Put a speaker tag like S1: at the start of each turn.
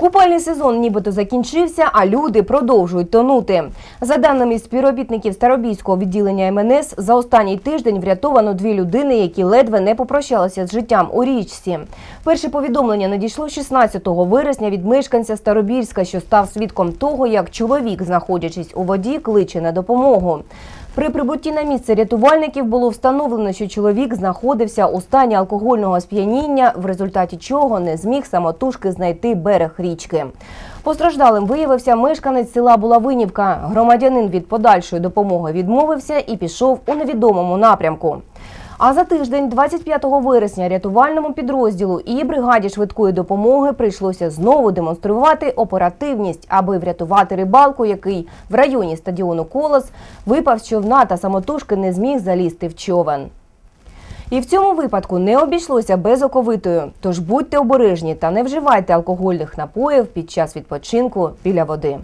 S1: Купальний сезон нібито закінчився, а люди продовжують тонути. За даними співробітників Старобійського відділення МНС, за останній тиждень врятовано дві людини, які ледве не попрощалися з життям у річці. Перше повідомлення надійшло 16 вересня від мешканця Старобільська, що став свідком того, як чоловік, знаходячись у воді, кличе на допомогу. При прибутті на місце рятувальників було встановлено, що чоловік знаходився у стані алкогольного сп'яніння, в результаті чого не зміг самотужки знайти берег річки. Постраждалим виявився мешканець села Булавинівка. Громадянин від подальшої допомоги відмовився і пішов у невідомому напрямку. А за тиждень, 25 вересня, рятувальному підрозділу і бригаді швидкої допомоги прийшлося знову демонструвати оперативність, аби врятувати рибалку, який в районі стадіону Колос випав з човна та самотужки не зміг залізти в човен. І в цьому випадку не обійшлося без оковитою. Тож будьте обережні та не вживайте алкогольних напоїв під час відпочинку біля води.